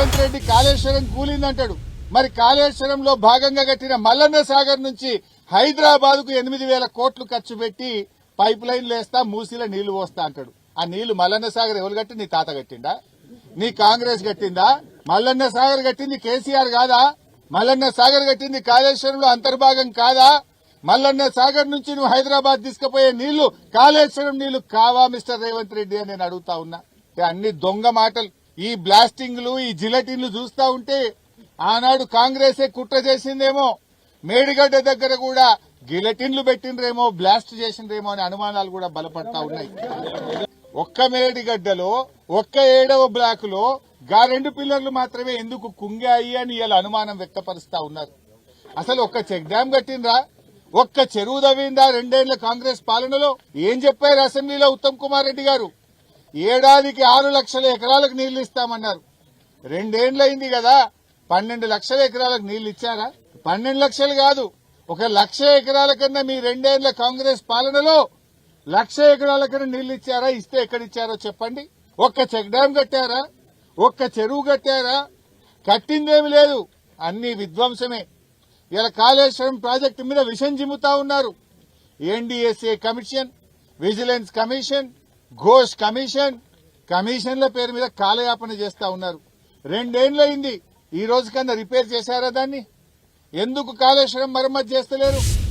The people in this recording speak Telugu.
రేవంత్ రెడ్డి కాళేశ్వరం కూలిందంటాడు. మరి కాళేశ్వరంలో భాగంగా కట్టిన మల్లన్న సాగర్ నుంచి హైదరాబాద్కు ఎనిమిది వేల కోట్లు ఖర్చు పెట్టి పైప్ లైన్ లేస్తా మూసిలో నీళ్ళు పోస్తా అంటాడు. ఆ నీళ్ళు మల్లన్న సాగర్ ఎవరు కట్టి? నీ తాత కట్టిండా? నీ కాంగ్రెస్ కట్టిందా? మల్లన్న సాగర్ కట్టింది కేసీఆర్ కాదా? మల్లన్న సాగర్ కట్టింది కాళేశ్వరంలో అంతర్భాగం కాదా? మల్లన్న సాగర్ నుంచి నువ్వు హైదరాబాద్ తీసుకుపోయే నీళ్ళు కాళేశ్వరం నీళ్ళు కావా మిస్టర్ రేవంత్ రెడ్డి అని నేను అడుగుతా ఉన్నా. అన్ని దొంగ మాటలు. ఈ బ్లాస్టింగ్లు ఈ జిలటిన్లు చూస్తా ఉంటే ఆనాడు కాంగ్రెసే కుట్ర చేసిందేమో. మేడిగడ్డ దగ్గర కూడా గిలటిన్లు పెట్టినరేమో బ్లాస్ట్ చేసిండ్రేమో అనే అనుమానాలు కూడా బలపడతా ఉన్నాయి. ఒక్క మేడిగడ్డలో ఒక్క ఏడవ బ్లాక్లో గా రెండు పిల్లర్లు మాత్రమే ఎందుకు కుంగాయి అని ఇలా అనుమానం వ్యక్తపరుస్తా ఉన్నారు. అసలు ఒక్క చెక్ డ్యామ్ కట్టిండ్రా? ఒక్క చెరువు దవ్విందా రెండేళ్ళ కాంగ్రెస్ పాలనలో? ఏం చెప్పారు అసెంబ్లీలో ఉత్తమ్ కుమార్ రెడ్డి గారు? ఏడాదికి ఆరు లక్షల ఎకరాలకు నీళ్ళు ఇస్తామన్నారు. రెండేండ్లయింది కదా పన్నెండు లక్షల ఎకరాలకు నీళ్ళు ఇచ్చారా? పన్నెండు లక్షలు కాదు ఒక లక్ష ఎకరాల కన్నా మీ రెండేళ్ళ కాంగ్రెస్ పాలనలో లక్ష ఎకరాల కన్నా నీళ్ళు ఇచ్చారా? ఇస్తే ఎక్కడిచ్చారో చెప్పండి. ఒక్క చెక్ డ్యాం కట్టారా? ఒక్క చెరువు కట్టారా? కట్టిందేమి లేదు అన్ని విధ్వంసమే. ఇలా కాళేశ్వరం ప్రాజెక్టు మీద విషం చిమ్ముతా ఉన్నారు. NDSA commission vigilance commission Ghosh commission కమిషన్ల పేరు మీద కాలయాపన చేస్తా ఉన్నారు. రెండేండ్లయింది. ఈ రోజు కన్నా రిపేర్ చేశారా దాన్ని? ఎందుకు కాళేశ్వరం మరమ్మతు చేస్తలేరు?